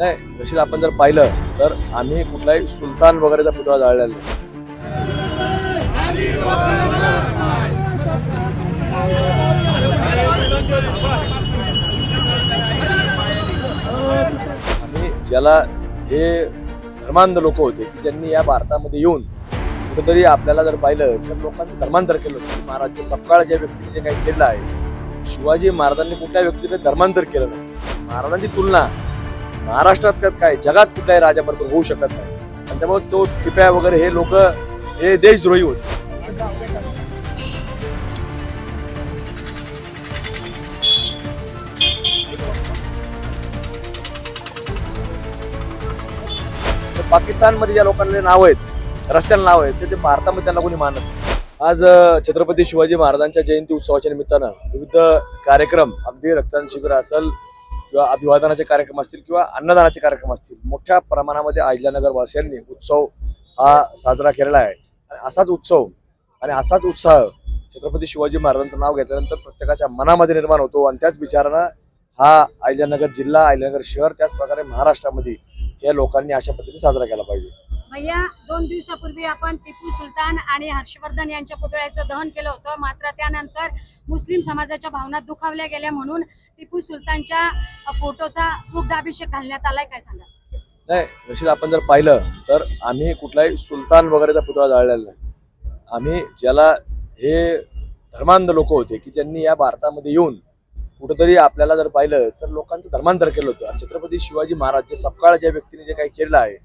नाही तशीच आपण जर पाहिलं तर आम्ही कुठलाही सुलतान वगैरेचा पुतळा जाळलेला नाही. आणि ज्याला हे धर्मांध लोक होते की ज्यांनी या भारतामध्ये येऊन कुठेतरी आपल्याला जर पाहिलं तर लोकांचं धर्मांतर केलं होतं. महाराज सपकाळ ज्या व्यक्तीने जे काही केलं आहे शिवाजी महाराजांनी कुठल्या व्यक्तीचं धर्मांतर केलं नाही? महाराजांची तुलना महाराष्ट्रात त्यात काय जगात कुठल्याही राजाबरोबर होऊ शकत नाही आणि त्यामुळे तो टिप्या वगैरे हे लोक हे देशद्रोही होते तर पाकिस्तानमध्ये ज्या लोकांना नाव आहेत रस्त्याला नाव आहेत ते- ते भारतामध्ये त्यांना कोणी मानत नाही. आज छत्रपती शिवाजी महाराजांच्या जयंती उत्सवाच्या निमित्तानं विविध कार्यक्रम अगदी रक्तदान शिबिर असेल किंवा अभिवादनाचे कार्यक्रम असतील किंवा अन्नदानाचे कार्यक्रम असतील मोठ्या प्रमाणामध्ये अहिल्यानगरवासियांनी उत्सव हा साजरा केलेला आहे. आणि असाच उत्सव आणि असाच उत्साह छत्रपती शिवाजी महाराजांचं नाव घेतल्यानंतर प्रत्येकाच्या मनामध्ये निर्माण होतो आणि त्याच विचारानं हा अहिल्यानगर जिल्हा अहिल्यानगर शहर त्याच प्रकारे महाराष्ट्रामध्ये या लोकांनी अशा पद्धतीने साजरा केला पाहिजे. भैया दोन दिवसापूर्वी आपण टिपू सुलतान आणि हर्षवर्धन यांच्या पुतळ्याचं दहन केलं होतं. मात्र त्यानंतर मुस्लिम समाजाच्या भावना दुखावल्या गेल्या म्हणून टिपू सुलतानच्या फोटोचा दुग्धाभिषेक घालण्यात आलाय काय सांगा नाही निश्चित आपण जर पाहिलं तर आम्ही कुठलाही सुलतान वगैरेचा पुतळा जाळलेला नाही. आम्ही ज्याला हे धर्मांध लोक होते की ज्यांनी या भारतामध्ये येऊन कुठंतरी आपल्याला जर पाहिलं तर लोकांचं धर्मांतर केलं होतं. छत्रपती शिवाजी महाराज जे सपकाळ ज्या व्यक्तीने जे काही केलेलं आहे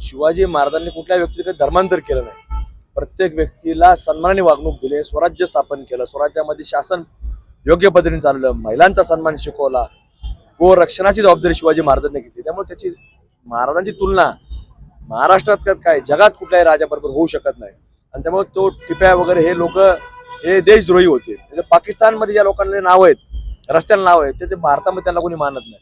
शिवाजी महाराजांनी कुठल्या व्यक्तीचं काही धर्मांतर केलं नाही. प्रत्येक व्यक्तीला सन्मानाने वागणूक दिली स्वराज्य स्थापन केलं स्वराज्यामध्ये शासन योग्य पद्धतीने चाललं महिलांचा सन्मान शिकवला. गोरक्षणाची जबाबदारी शिवाजी महाराजांनी घेतली. त्यामुळे त्याची महाराजांची तुलना महाराष्ट्रात काय जगात कुठल्याही राजाबरोबर होऊ शकत नाही. आणि त्यामुळे तो टिप्या वगैरे हे लोक हे देशद्रोही होते. म्हणजे पाकिस्तानमध्ये ज्या लोकांना नाव आहेत रस्त्याला नाव आहेत ते ते भारतामध्ये त्यांना कोणी मानत नाही.